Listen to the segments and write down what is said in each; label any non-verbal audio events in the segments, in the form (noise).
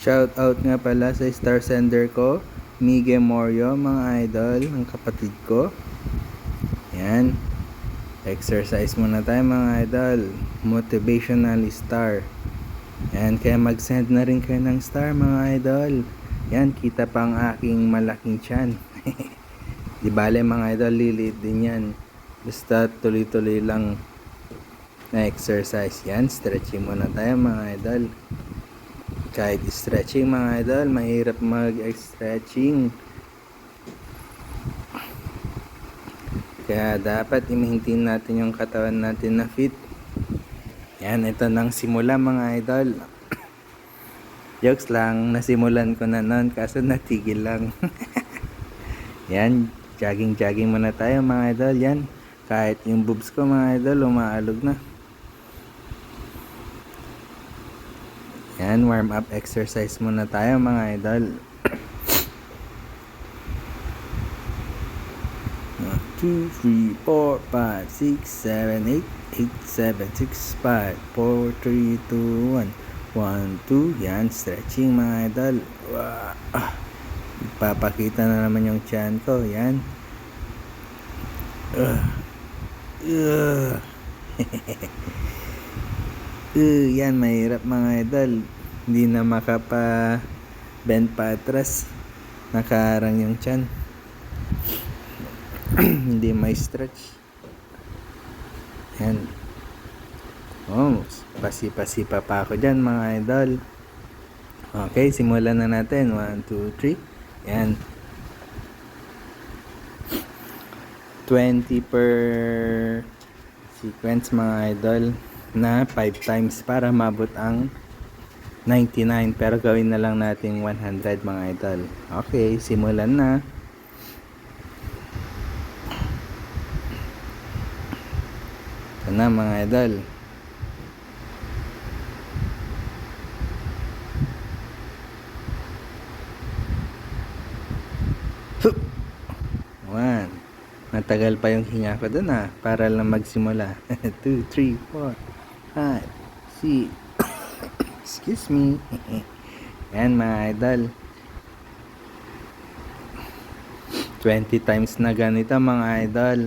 Shout out nga pala sa star sender ko, Mige Morio, mga idol, ng kapatid ko. Yan. Exercise muna tayo mga idol. Motivational star. Yan, kaya mag-send na rin kayo ng star mga idol. Yan, kita pa ang aking malaking tiyan. (laughs) Di bale mga idol, lilit din yan. Basta tuloy-tuloy lang na exercise. Yan, stretching muna tayo mga idol kahit stretching mga idol mahirap mag-stretching. Kaya dapat i-maintain natin yung katawan natin na fit. Yan ito nang simula mga idol. (coughs) Jokes lang nasimulan ko na nun kaso natigil lang. (laughs) Yan jogging jogging muna tayo mga idol. Yan kahit yung boobs ko mga idol umaalog na Yan, warm up exercise muna tayo mga idol. 2, 3, 4, 5, 6, 7, 8, 8, 7, 6, 5, 4, 3, 2, 1, 1, 2, yan, stretching mga idol. Wow. Ah, Ipapakita na naman yung chan ko, yan. Uh. Uh. Uh, yan, mahirap mga idol. Hindi na makapa bend pa atras. Nakaharang yung chan. (clears throat) Hindi may stretch. Yan. Oh, pasi-pasi pa pa ako dyan mga idol. Okay, simulan na natin. 1, 2, 3. Yan. 20 per sequence mga idol na 5 times para mabot ang 99 pero gawin na lang natin 100 mga idol okay simulan na ito na mga idol! One. Matagal pa yung hinga ko dun ah. Para lang magsimula. 2, 3, 4, 5, 6. Excuse me. (laughs) Yan mga idol. 20 times na ganito mga idol.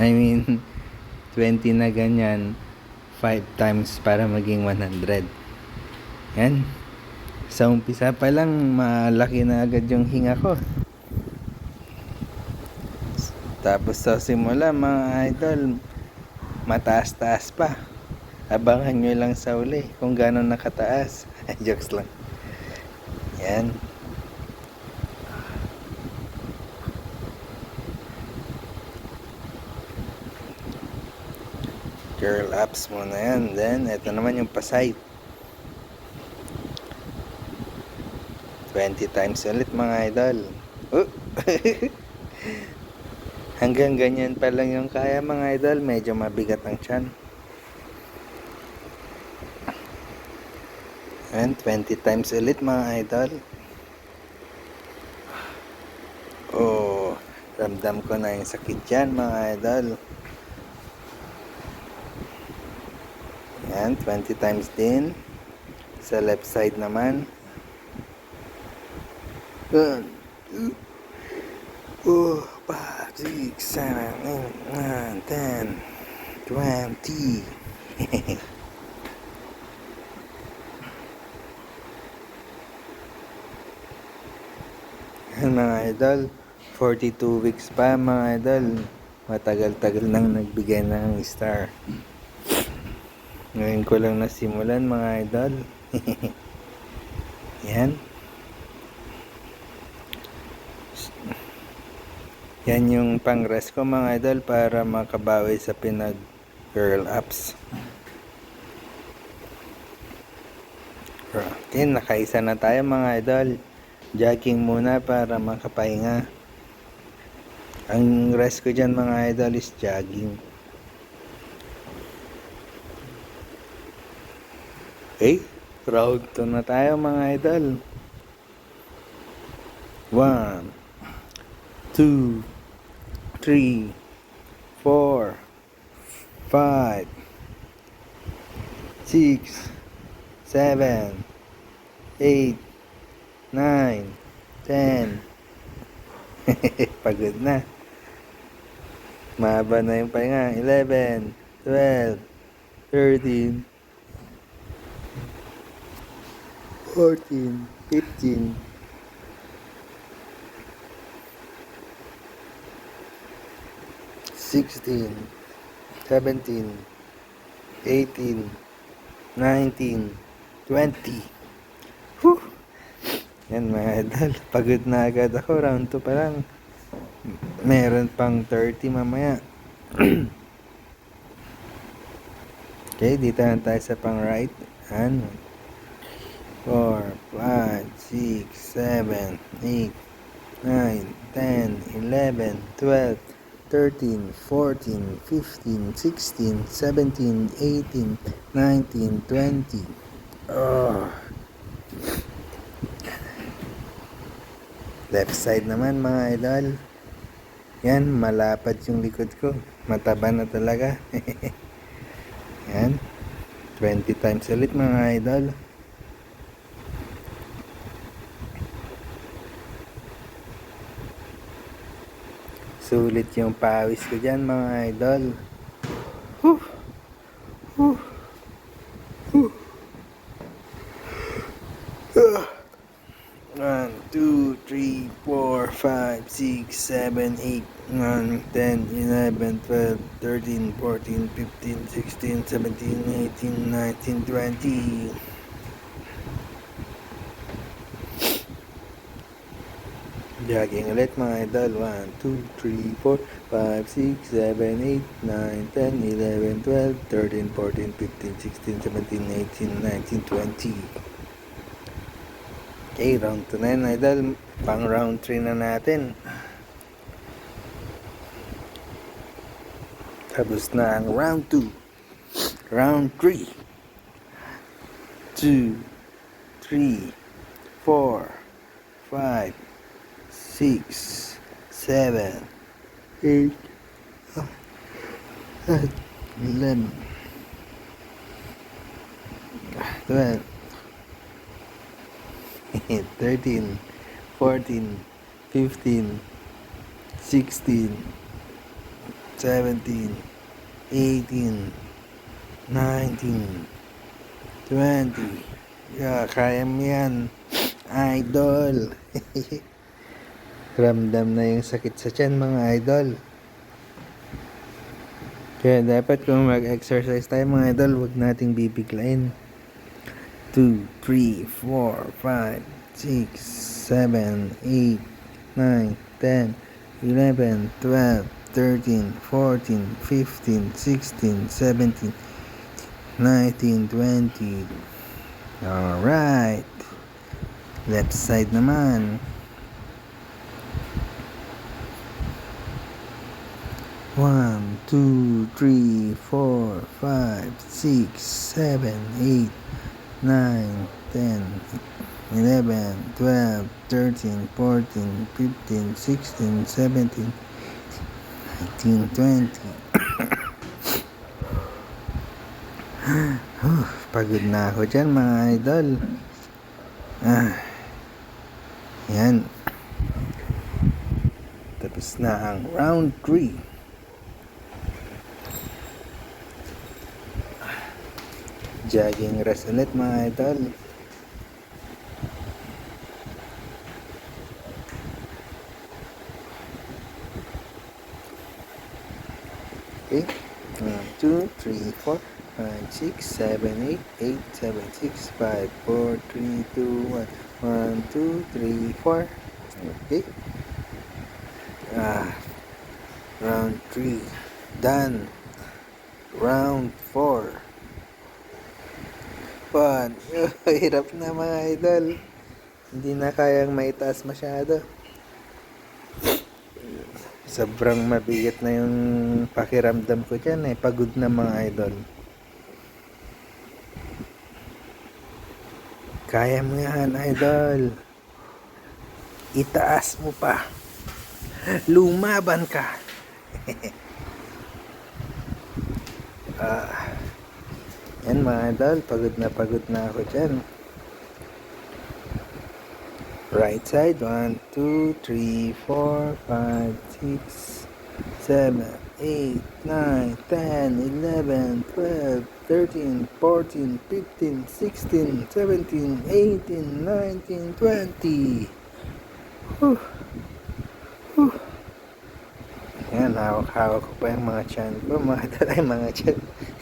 I mean, (laughs) 20 na ganyan. 5 times para maging 100. Yan. Sa umpisa pa lang, malaki na agad yung hinga ko. Tapos sa simula, mga idol, mataas-taas pa. Abangan nyo lang sa uli kung gano'n nakataas. (laughs) Jokes lang. Yan. Curl ups muna yan. Then, ito naman yung paside. 20 times ulit mga idol. Oh. (laughs) Hanggang ganyan pa lang yung kaya mga idol. Medyo mabigat ang tiyan. And 20 times ulit mga idol. Oh, ramdam ko na yung sakit dyan mga idol. Yan, 20 times din. Sa left side naman. Two, four, five, six, seven, eight, nine, ten, twenty. (laughs) Mga idol, 42 weeks pa mga idol. Matagal-tagal nang nagbigay ng star. Ngayon ko lang nasimulan mga idol. (laughs) Yan. Yan yung pang rest ko mga idol para makabawi sa pinag curl ups. Okay, nakaisa na tayo mga idol. Jogging muna para makapahinga. Ang rest ko dyan mga idol is jogging. Okay, round 2 na tayo mga idol. 1 2 3 4 5 six, seven, eight, nine, ten. (laughs) Pagod na. Mahaba na yung pahinga. Eleven, twelve, thirteen, fourteen, fifteen, sixteen, seventeen, eighteen, nineteen, twenty. Whew! Yan mga idol. Pagod na agad ako. Round 2 pa lang. Meron pang 30 mamaya. (clears throat) okay, dito na tayo sa pang right. Ano? 4, 5, 6, 7, 8, 9, 10, 11, 12, 13, 14, 15, 16, 17, 18, 19, 20. Oh. Left side naman mga idol. Yan, malapad yung likod ko. Mataba na talaga. (laughs) Yan. 20 times ulit mga idol. Sulit yung pawis ko dyan mga idol. Whew. Whew. Whew. Ah. One, two, three, four, five, six, seven, eight, nine, ten, eleven, twelve, thirteen, fourteen, fifteen, sixteen, seventeen, eighteen, nineteen, twenty. Jogging ulit mga idol. 1, 2, 3, 4, 5, 6, 7, 8, 9, 10, 11, 12, 13, 14, 15, 16, 17, 18, 19, 20. Okay, round 2 na yun, idol. Pang round 3 na natin. Tapos na ang round 2. Round 3. 2, 3, 4, 5, 6, 7, 8, 11, 12, 13, 14, 15, 16, 17, 18, 19, 20. Yeah, kaya mo yan. Idol. (laughs) Ramdam na yung sakit sa tiyan mga idol. Kaya dapat kung mag-exercise tayo mga idol, huwag nating bibiglain. 2, 3, 4, 5, 6, 7, 8, 9, 10, 11, 12, 13, 14, 15, 16, 17, 19, 20. Alright. Left side naman. 1, 2, 3, 4, 5, 6, 7, 8, 9, 10, 11, 12, 13, 14, 15, 16, 17, 19, 20. Huh, pagod na ako dyan mga idol. Ah, yan. Tapos na ang round 3. Jogging rest ulit mga idol. Okay. 1, 2, 3, 4, 5, 6, 7, 8, 8, 7, 6, 5, 4, 3, 2, 1. 1, 2, 3, 4. Okay. Ah. Round 3. Done. Round 4. Fun. (laughs) Hirap na mga idol. Hindi na kayang maitaas masyado. Sobrang mabigat na yung pakiramdam ko dyan eh. Pagod na mga idol. Kaya mo yan, idol. Itaas mo pa. Lumaban ka. (laughs) ah. Yan mga idol, pagod na pagod na ako dyan. Right side, 1, 2, 3, 4, 5, 6, 7, 8, 9, 10, 11, 12, 13, 14, 15, 16, 17, 18, 19, 20. Whew. Whew. Yan, hawak-hawak ko pa yung mga chan ko. Mga (laughs) talay, mga chan.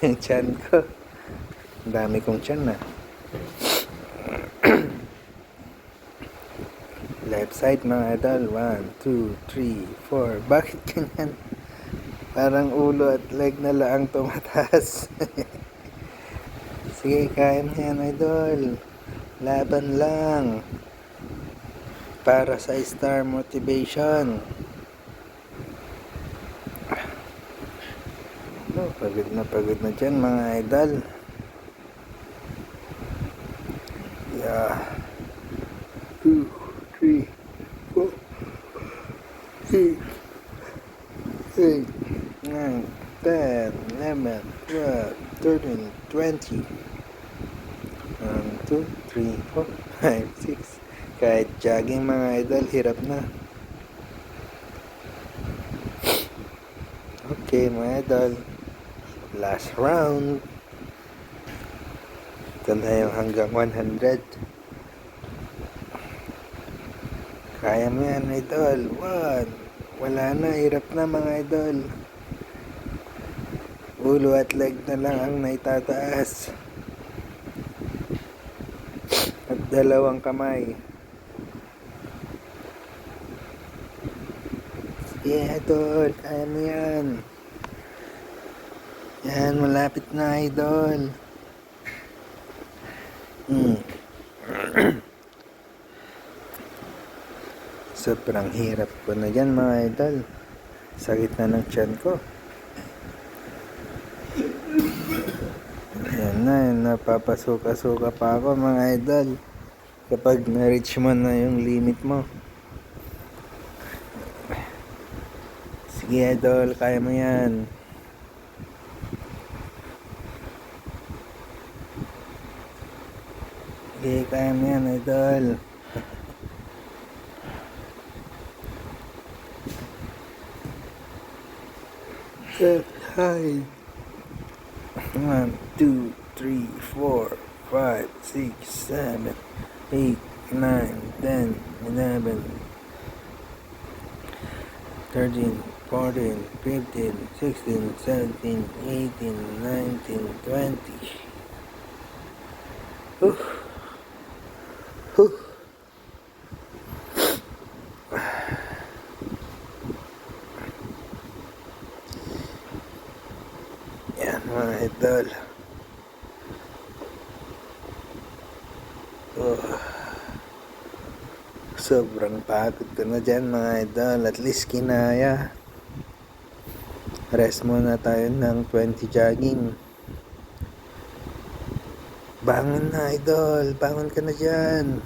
Yung chan ko. Dami kong chan na. (clears throat) Left side mga idol. 1, 2, 3, 4. Bakit ganyan? Parang ulo at leg na lang tumataas. (laughs) Sige, kaya mo yan idol. Laban lang. Para sa star motivation. (sighs) Pagod na pagod na dyan mga idol. Yeah. Two, three, four, six, eight, nine, ten, eleven, twelve, thirteen, twenty. One, two, three, four, (laughs) five, six. Kahit jogging mga idol, hirap na. Okay mga idol. Last round. Na yung hanggang 100. Kaya mo yan, idol. One. Wala na, hirap na mga idol. Ulo at leg na lang ang naitataas. At dalawang kamay. Sige, idol. Kaya mo yan. Yan, malapit na, idol. Sobrang hirap ko na yan, mga idol. Sakit na ng tiyan ko. Yan na, napapasuka-suka pa ako, mga idol. Kapag na-reach mo na yung limit mo. Sige, idol, kaya mo yan. Sige, kaya mo yan, idol. Side. One, two, three, four, five, six, seven, eight, nine, ten, eleven, thirteen, fourteen, fifteen, sixteen, seventeen, eighteen, nineteen, twenty. Whew. Oh. Sobrang pagod ko na dyan mga idol. At least kinaya. Rest muna tayo ng 20 jogging. Bangon na idol. Bangon ka na dyan.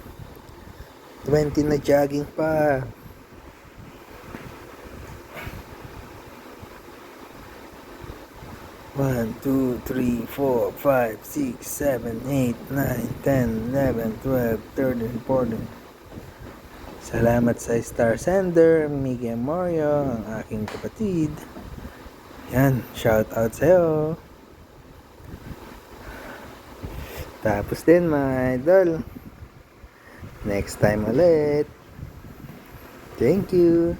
20 na jogging pa. One, two, three, four, five, six, seven, eight, nine, ten, eleven, twelve, thirteen, fourteen. Salamat sa Star Sender, Miguel Morio, ang aking kapatid. Yan, shout out sa'yo. Tapos din mga idol. Next time ulit. Thank you.